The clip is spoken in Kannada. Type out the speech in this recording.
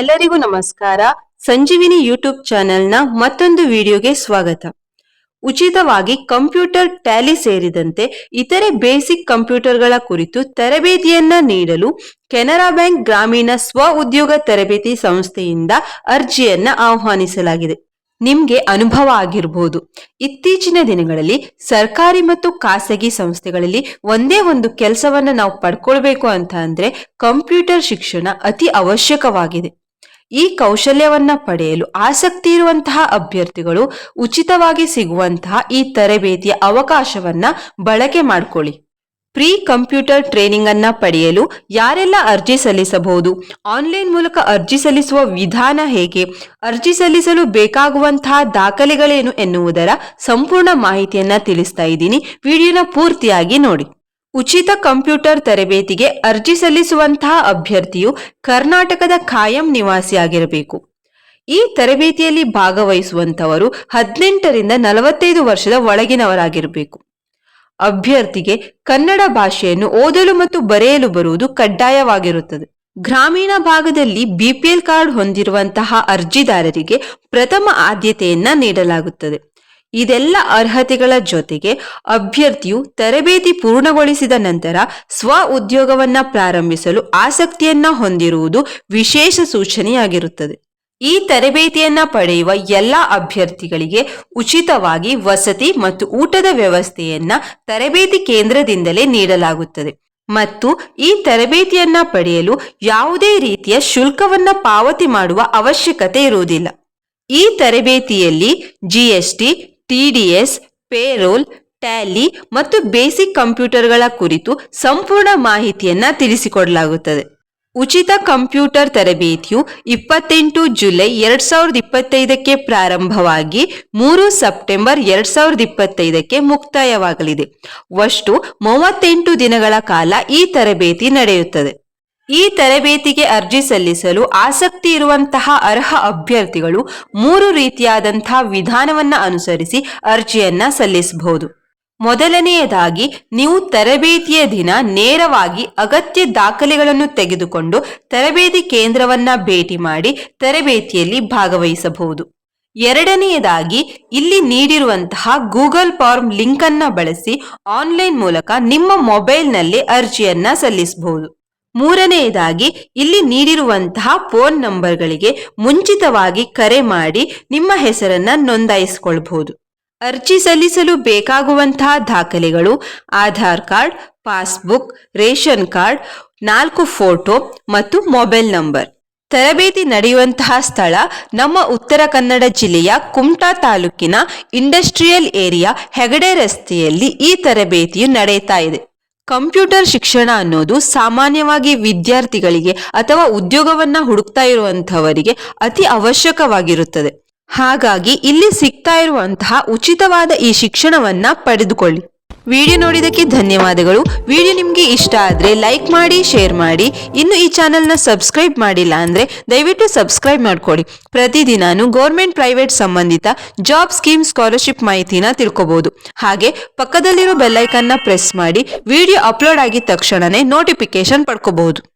ಎಲ್ಲರಿಗೂ ನಮಸ್ಕಾರ. ಸಂಜೀವಿನಿ ಯೂಟ್ಯೂಬ್ ಚಾನೆಲ್ನ ಮತ್ತೊಂದು ವಿಡಿಯೋಗೆ ಸ್ವಾಗತ. ಉಚಿತವಾಗಿ ಕಂಪ್ಯೂಟರ್ ಟ್ಯಾಲಿ ಸೇರಿದಂತೆ ಇತರೆ ಬೇಸಿಕ್ ಕಂಪ್ಯೂಟರ್ಗಳ ಕುರಿತು ತರಬೇತಿಯನ್ನ ನೀಡಲು ಕೆನರಾ ಬ್ಯಾಂಕ್ ಗ್ರಾಮೀಣ ಸ್ವ ಉದ್ಯೋಗ ತರಬೇತಿ ಸಂಸ್ಥೆಯಿಂದ ಅರ್ಜಿಯನ್ನ ಆಹ್ವಾನಿಸಲಾಗಿದೆ. ನಿಮ್ಗೆ ಅನುಭವ ಆಗಿರಬಹುದು ಇತ್ತೀಚಿನ ದಿನಗಳಲ್ಲಿ ಸರ್ಕಾರಿ ಮತ್ತು ಖಾಸಗಿ ಸಂಸ್ಥೆಗಳಲ್ಲಿ ಒಂದೇ ಒಂದು ಕೆಲಸವನ್ನ ನಾವು ಪಡ್ಕೊಳ್ಬೇಕು ಅಂತ ಅಂದ್ರೆ ಕಂಪ್ಯೂಟರ್ ಶಿಕ್ಷಣ ಅತಿ ಅವಶ್ಯಕವಾಗಿದೆ. ಈ ಕೌಶಲ್ಯವನ್ನ ಪಡೆಯಲು ಆಸಕ್ತಿ ಇರುವಂತಹ ಅಭ್ಯರ್ಥಿಗಳು ಉಚಿತವಾಗಿ ಸಿಗುವಂತಹ ಈ ತರಬೇತಿಯ ಅವಕಾಶವನ್ನ ಬಳಕೆ ಮಾಡಿಕೊಳ್ಳಿ. ಪ್ರೀ ಕಂಪ್ಯೂಟರ್ ಟ್ರೈನಿಂಗ್ ಅನ್ನ ಪಡೆಯಲು ಯಾರೆಲ್ಲ ಅರ್ಜಿ ಸಲ್ಲಿಸಬಹುದು? ಆನ್ಲೈನ್ ಮೂಲಕ ಅರ್ಜಿ ಸಲ್ಲಿಸುವ ವಿಧಾನ ಹೇಗೆ? ಅರ್ಜಿ ಸಲ್ಲಿಸಲು ಬೇಕಾಗುವಂತಹ ದಾಖಲೆಗಳೇನು ಎನ್ನುವುದರ ಸಂಪೂರ್ಣ ಮಾಹಿತಿಯನ್ನ ತಿಳಿಸ್ತಾ ಇದ್ದೀನಿ. ವಿಡಿಯೋನ ಪೂರ್ತಿಯಾಗಿ ನೋಡಿ. ಉಚಿತ ಕಂಪ್ಯೂಟರ್ ತರಬೇತಿಗೆ ಅರ್ಜಿ ಸಲ್ಲಿಸುವಂತಹ ಅಭ್ಯರ್ಥಿಯು ಕರ್ನಾಟಕದ ಖಾಯಂ ನಿವಾಸಿಯಾಗಿರಬೇಕು. ಈ ತರಬೇತಿಯಲ್ಲಿ ಭಾಗವಹಿಸುವಂತವರು ಹದಿನೆಂಟರಿಂದ ನಲವತ್ತೈದು ವರ್ಷದ ಒಳಗಿನವರಾಗಿರಬೇಕು. ಅಭ್ಯರ್ಥಿಗೆ ಕನ್ನಡ ಭಾಷೆಯನ್ನು ಓದಲು ಮತ್ತು ಬರೆಯಲು ಬರುವುದು ಕಡ್ಡಾಯವಾಗಿರುತ್ತದೆ. ಗ್ರಾಮೀಣ ಭಾಗದಲ್ಲಿ ಬಿಪಿಎಲ್ ಕಾರ್ಡ್ ಹೊಂದಿರುವಂತಹ ಅರ್ಜಿದಾರರಿಗೆ ಪ್ರಥಮ ಆದ್ಯತೆಯನ್ನ ನೀಡಲಾಗುತ್ತದೆ. ಇದೆಲ್ಲ ಅರ್ಹತೆಗಳ ಜೊತೆಗೆ ಅಭ್ಯರ್ಥಿಯು ತರಬೇತಿ ಪೂರ್ಣಗೊಳಿಸಿದ ನಂತರ ಸ್ವ ಉದ್ಯೋಗವನ್ನ ಪ್ರಾರಂಭಿಸಲು ಆಸಕ್ತಿಯನ್ನ ಹೊಂದಿರುವುದು ವಿಶೇಷ ಸೂಚನೆಯಾಗಿರುತ್ತದೆ. ಈ ತರಬೇತಿಯನ್ನ ಪಡೆಯುವ ಎಲ್ಲ ಅಭ್ಯರ್ಥಿಗಳಿಗೆ ಉಚಿತವಾಗಿ ವಸತಿ ಮತ್ತು ಊಟದ ವ್ಯವಸ್ಥೆಯನ್ನ ತರಬೇತಿ ಕೇಂದ್ರದಿಂದಲೇ ನೀಡಲಾಗುತ್ತದೆ. ಮತ್ತು ಈ ತರಬೇತಿಯನ್ನ ಪಡೆಯಲು ಯಾವುದೇ ರೀತಿಯ ಶುಲ್ಕವನ್ನ ಪಾವತಿ ಮಾಡುವ ಅವಶ್ಯಕತೆ ಇರುವುದಿಲ್ಲ. ಈ ತರಬೇತಿಯಲ್ಲಿ ಜಿಎಸ್ಟಿ ಟಿಡಿಎಸ್ ಪೇರೋಲ್, ಟ್ಯಾಲಿ ಮತ್ತು ಬೇಸಿಕ್ ಕಂಪ್ಯೂಟರ್ಗಳ ಕುರಿತು ಸಂಪೂರ್ಣ ಮಾಹಿತಿಯನ್ನು ತಿಳಿಸಿಕೊಡಲಾಗುತ್ತದೆ. ಉಚಿತ ಕಂಪ್ಯೂಟರ್ ತರಬೇತಿಯು ಇಪ್ಪತ್ತೆಂಟು ಜುಲೈ ಎರಡ್ ಸಾವಿರದ ಇಪ್ಪತ್ತೈದಕ್ಕೆ ಪ್ರಾರಂಭವಾಗಿ ಮೂರು ಸೆಪ್ಟೆಂಬರ್ ಎರಡ್ ಸಾವಿರದ ಇಪ್ಪತ್ತೈದಕ್ಕೆ ಮುಕ್ತಾಯವಾಗಲಿದೆ. ಒಷ್ಟು ಮೂವತ್ತೆಂಟು ದಿನಗಳ ಕಾಲ ಈ ತರಬೇತಿ ನಡೆಯುತ್ತದೆ. ಈ ತರಬೇತಿಗೆ ಅರ್ಜಿ ಸಲ್ಲಿಸಲು ಆಸಕ್ತಿ ಇರುವಂತಹ ಅರ್ಹ ಅಭ್ಯರ್ಥಿಗಳು ಮೂರು ರೀತಿಯಾದಂತಹ ವಿಧಾನವನ್ನ ಅನುಸರಿಸಿ ಅರ್ಜಿಯನ್ನ ಸಲ್ಲಿಸಬಹುದು. ಮೊದಲನೆಯದಾಗಿ, ನೀವು ತರಬೇತಿಯ ದಿನ ನೇರವಾಗಿ ಅಗತ್ಯ ದಾಖಲೆಗಳನ್ನು ತೆಗೆದುಕೊಂಡು ತರಬೇತಿ ಕೇಂದ್ರವನ್ನ ಭೇಟಿ ಮಾಡಿ ತರಬೇತಿಯಲ್ಲಿ ಭಾಗವಹಿಸಬಹುದು. ಎರಡನೆಯದಾಗಿ, ಇಲ್ಲಿ ನೀಡಿರುವಂತಹ ಗೂಗಲ್ ಫಾರ್ಮ್ ಲಿಂಕ್ ಅನ್ನ ಬಳಸಿ ಆನ್ಲೈನ್ ಮೂಲಕ ನಿಮ್ಮ ಮೊಬೈಲ್ನಲ್ಲಿ ಅರ್ಜಿಯನ್ನ ಸಲ್ಲಿಸಬಹುದು. ಮೂರನೆಯದಾಗಿ ಇಲ್ಲಿ ನೀಡಿರುವಂತಹ ಫೋನ್ ನಂಬರ್ಗಳಿಗೆ ಮುಂಚಿತವಾಗಿ ಕರೆ ಮಾಡಿ ನಿಮ್ಮ ಹೆಸರನ್ನ ನೋಂದಾಯಿಸಿಕೊಳ್ಬಹುದು. ಅರ್ಜಿ ಸಲ್ಲಿಸಲು ಬೇಕಾಗುವಂತಹ ದಾಖಲೆಗಳು Aadhaar card, passbook, ration card, ನಾಲ್ಕು ಫೋಟೋ ಮತ್ತು ಮೊಬೈಲ್ ನಂಬರ್. ತರಬೇತಿ ನಡೆಯುವಂತಹ ಸ್ಥಳ ನಮ್ಮ ಉತ್ತರ ಕನ್ನಡ ಜಿಲ್ಲೆಯ ಕುಮಟಾ ತಾಲೂಕಿನ ಇಂಡಸ್ಟ್ರಿಯಲ್ ಏರಿಯಾ ಹೆಗಡೆ ರಸ್ತೆಯಲ್ಲಿ ಈ ತರಬೇತಿಯು ನಡೆಯುತ್ತಾ ಇದೆ. ಕಂಪ್ಯೂಟರ್ ಶಿಕ್ಷಣ ಅನ್ನೋದು ಸಾಮಾನ್ಯವಾಗಿ ವಿದ್ಯಾರ್ಥಿಗಳಿಗೆ ಅಥವಾ ಉದ್ಯೋಗವನ್ನ ಹುಡುಕ್ತಾ ಇರುವಂತಹವರಿಗೆ ಅತಿ ಅವಶ್ಯಕವಾಗಿರುತ್ತದೆ. ಹಾಗಾಗಿ ಇಲ್ಲಿ ಸಿಗ್ತಾ ಇರುವಂತಹ ಉಚಿತವಾದ ಈ ಶಿಕ್ಷಣವನ್ನ ಪಡೆದುಕೊಳ್ಳಿ. ವಿಡಿಯೋ ನೋಡಿದಕ್ಕೆ ಧನ್ಯವಾದಗಳು. ವಿಡಿಯೋ ನಿಮಗೆ ಇಷ್ಟ ಆದರೆ ಲೈಕ್ ಮಾಡಿ, ಶೇರ್ ಮಾಡಿ. ಇನ್ನು ಈ ಚಾನಲ್ನ ಸಬ್ಸ್ಕ್ರೈಬ್ ಮಾಡಿಲ್ಲ ಅಂದರೆ ದಯವಿಟ್ಟು ಸಬ್ಸ್ಕ್ರೈಬ್ ಮಾಡ್ಕೊಳ್ಳಿ ಪ್ರತಿದಿನಾನು ಗೌರ್ಮೆಂಟ್ ಪ್ರೈವೇಟ್ ಸಂಬಂಧಿತ ಜಾಬ್ ಸ್ಕೀಮ್ ಸ್ಕಾಲರ್ಶಿಪ್ ಮಾಹಿತಿನ ತಿಳ್ಕೊಬಹುದು ಹಾಗೆ ಪಕ್ಕದಲ್ಲಿರೋ ಬೆಲ್ಲೈಕನ್ನ ಪ್ರೆಸ್ ಮಾಡಿ. ವಿಡಿಯೋ ಅಪ್ಲೋಡ್ ಆಗಿದ ತಕ್ಷಣನೇ ನೋಟಿಫಿಕೇಶನ್ ಪಡ್ಕೋಬಹುದು.